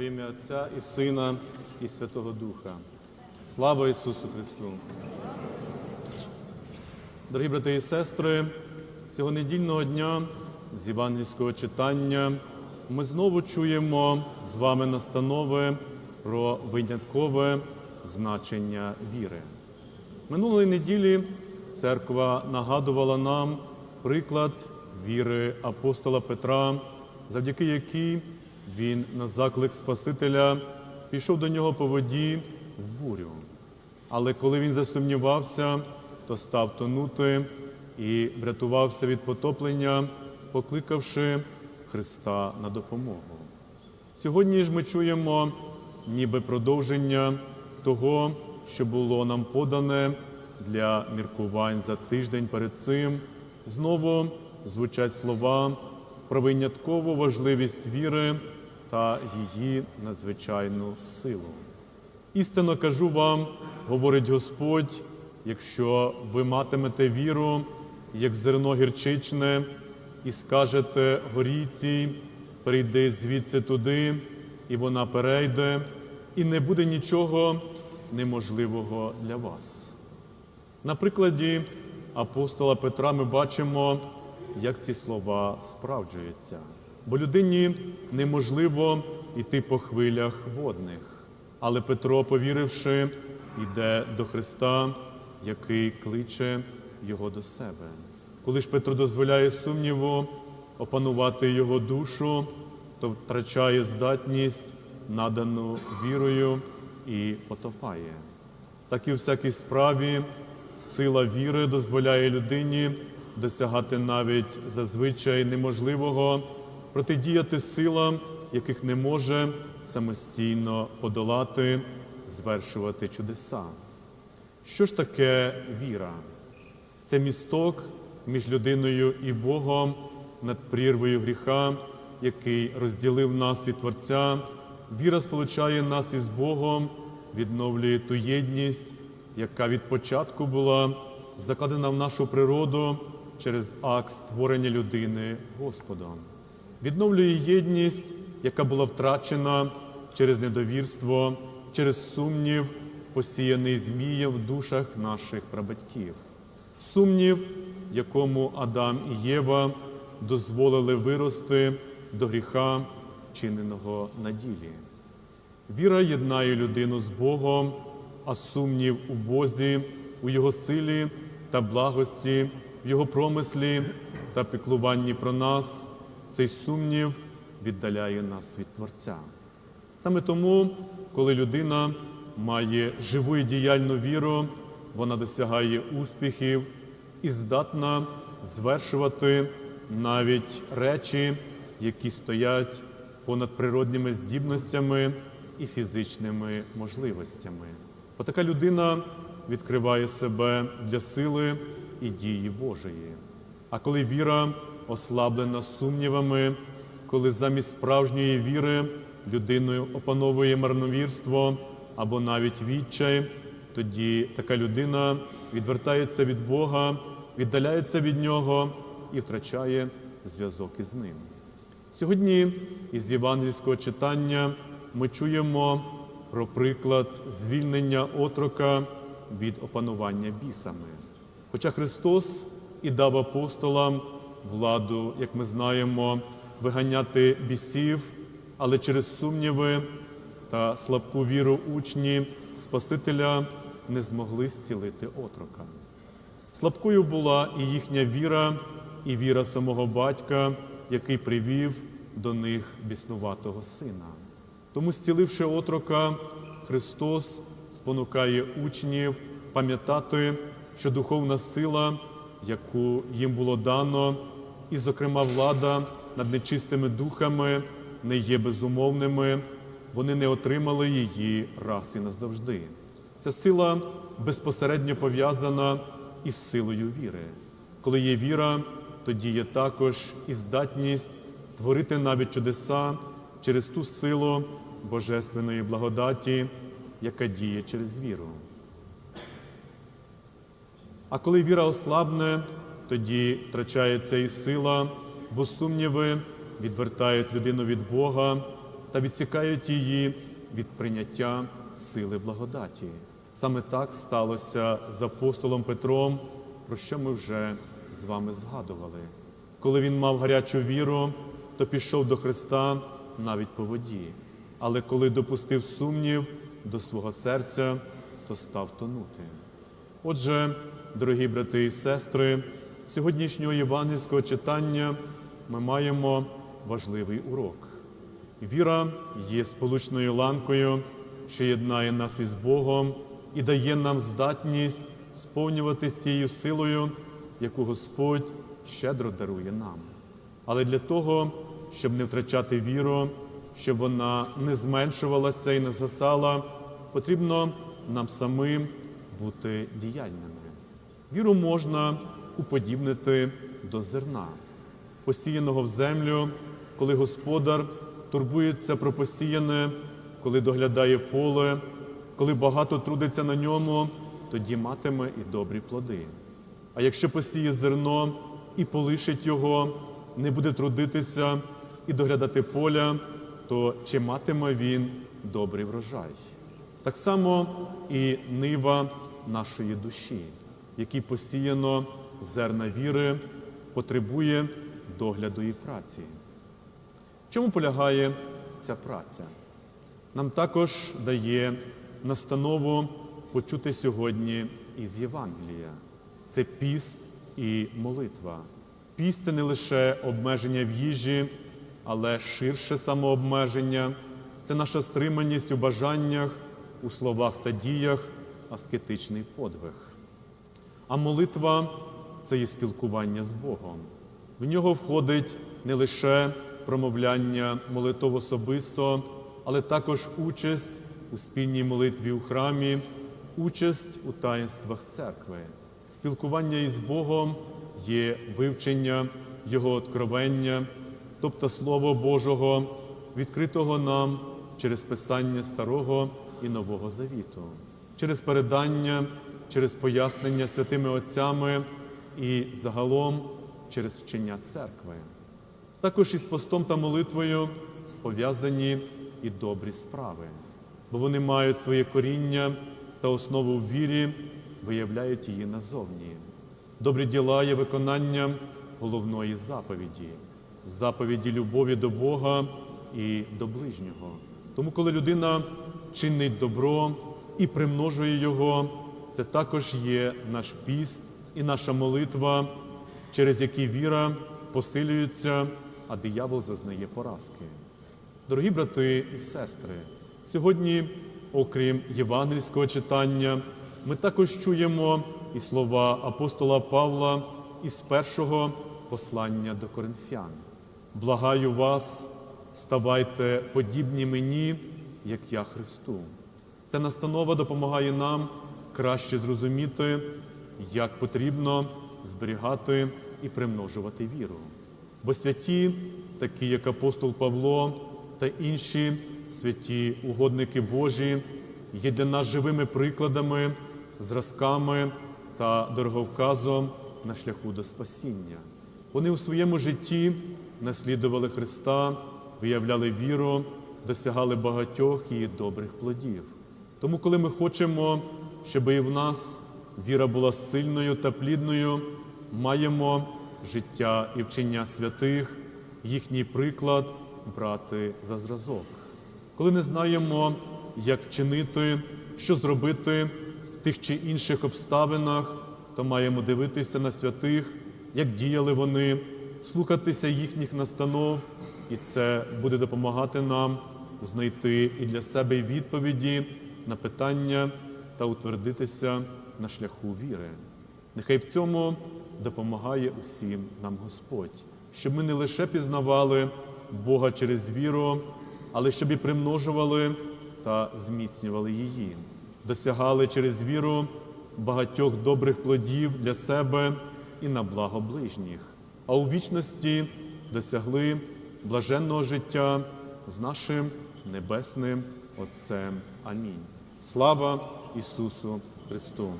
Ім'я Отця і Сина, і Святого Духа. Слава Ісусу Христу! Дорогі брати і сестри, цього недільного дня з євангельського читання ми знову чуємо з вами настанови про виняткове значення віри. Минулої неділі церква нагадувала нам приклад віри апостола Петра, завдяки якій він на заклик Спасителя пішов до нього по воді в бурю. Але коли він засумнівався, то став тонути і врятувався від потоплення, покликавши Христа на допомогу. Сьогодні ж ми чуємо ніби продовження того, що було нам подане для міркувань за тиждень перед цим. Знову звучать слова про виняткову важливість віри та її надзвичайну силу. Істинно кажу вам, говорить Господь, якщо ви матимете віру, як зерно гірчичне, і скажете горійці, прийди звідси туди, і вона перейде, і не буде нічого неможливого для вас. На прикладі апостола Петра ми бачимо, як ці слова справджуються. Бо людині неможливо йти по хвилях водних. Але Петро, повіривши, йде до Христа, який кличе його до себе. Коли ж Петро дозволяє сумніву опанувати його душу, то втрачає здатність, надану вірою, і потопає. Так і у всякій справі сила віри дозволяє людині досягати навіть зазвичай неможливого, протидіяти силам, яких не може самостійно подолати, звершувати чудеса. Що ж таке віра? Це місток між людиною і Богом над прірвою гріха, який розділив нас від Творця. Віра сполучає нас із Богом, відновлює ту єдність, яка від початку була закладена в нашу природу через акт створення людини Господом. Відновлює єдність, яка була втрачена через недовірство, через сумнів, посіяний змієм в душах наших прабатьків. Сумнів, якому Адам і Єва дозволили вирости до гріха, чиненого на ділі. Віра єднає людину з Богом, а сумнів у Бозі, у Його силі та благості, в Його промислі та піклуванні про нас, цей сумнів віддаляє нас від Творця. Саме тому, коли людина має живу і діяльну віру, вона досягає успіхів і здатна звершувати навіть речі, які стоять понад природніми здібностями і фізичними можливостями. Бо така людина відкриває себе для сили і дії Божої. А коли віра ослаблена сумнівами, коли замість справжньої віри людиною опановує марновірство або навіть відчай, тоді така людина відвертається від Бога, віддаляється від Нього і втрачає зв'язок із ним. Сьогодні із євангельського читання ми чуємо про приклад звільнення отрока від опанування бісами. Хоча Христос і дав апостолам владу, як ми знаємо, виганяти бісів, але через сумніви та слабку віру учні Спасителя не змогли зцілити отрока. Слабкою була і їхня віра, і віра самого батька, який привів до них біснуватого сина. Тому, зціливши отрока, Христос спонукає учнів пам'ятати, що духовна сила, яку їм було дано, і, зокрема, влада над нечистими духами не є безумовними, вони не отримали її раз і назавжди. Ця сила безпосередньо пов'язана із силою віри. Коли є віра, тоді є також і здатність творити навіть чудеса через ту силу божественної благодаті, яка діє через віру. А коли віра ослабне, тоді втрачається і сила, бо сумніви відвертають людину від Бога, та відсікають її від сприйняття сили благодаті. Саме так сталося з апостолом Петром, про що ми вже з вами згадували. Коли він мав гарячу віру, то пішов до Христа навіть по воді. Але коли допустив сумнів до свого серця, то став тонути. Отже, дорогі брати і сестри, сьогоднішнього євангельського читання ми маємо важливий урок. Віра є сполучною ланкою, що єднає нас із Богом і дає нам здатність сповнюватись тією силою, яку Господь щедро дарує нам. Але для того, щоб не втрачати віру, щоб вона не зменшувалася і не згасала, потрібно нам самим бути діяльними. Віру можна уподібнити до зерна, посіяного в землю, коли господар турбується про посіяне, коли доглядає поле, коли багато трудиться на ньому, тоді матиме і добрі плоди. А якщо посіє зерно і полишить його, не буде трудитися і доглядати поля, то чи матиме він добрий врожай? Так само і нива нашої душі, якій посіяно зерна віри, потребує догляду і праці. В чому полягає ця праця? Нам також дає настанову почути сьогодні із Євангелія. Це піст і молитва. Піст це не лише обмеження в їжі, але ширше самообмеження, це наша стриманість у бажаннях, у словах та діях, аскетичний подвиг. А молитва це є спілкування з Богом. В нього входить не лише промовляння молитов особисто, але також участь у спільній молитві у храмі, участь у таїнствах церкви. Спілкування із Богом є вивчення Його откровення, тобто Слово Божого, відкритого нам через писання Старого і Нового Завіту, через передання, через пояснення святими Отцями і загалом через вчення церкви. Також із постом та молитвою пов'язані і добрі справи, бо вони мають своє коріння та основу в вірі, виявляють її назовні. Добрі діла є виконанням головної заповіді, заповіді любові до Бога і до ближнього. Тому, коли людина чинить добро і примножує його, це також є наш піст і наша молитва, через які віра посилюється, а диявол зазнає поразки. Дорогі брати і сестри, сьогодні, окрім євангельського читання, ми також чуємо і слова апостола Павла із першого послання до коринфян. Благаю вас, ставайте подібні мені, як я Христу. Ця настанова допомагає нам краще зрозуміти, як потрібно зберігати і примножувати віру. Бо святі, такі як апостол Павло та інші святі угодники Божі, є для нас живими прикладами, зразками та дороговказом на шляху до спасіння. Вони у своєму житті наслідували Христа, виявляли віру, досягали багатьох і добрих плодів. Тому, коли ми хочемо, щоб і в нас віра була сильною та плідною, маємо життя і вчення святих, їхній приклад брати за зразок. Коли не знаємо, як вчинити, що зробити в тих чи інших обставинах, то маємо дивитися на святих, як діяли вони, слухатися їхніх настанов, і це буде допомагати нам знайти і для себе відповіді на питання та утвердитися на шляху віри. Нехай в цьому допомагає усім нам Господь, щоб ми не лише пізнавали Бога через віру, але щоб і примножували та зміцнювали її, досягали через віру багатьох добрих плодів для себе і на благо ближніх, а у вічності досягли блаженного життя з нашим небесним Отцем. Амінь. Слава Ісусу Христу!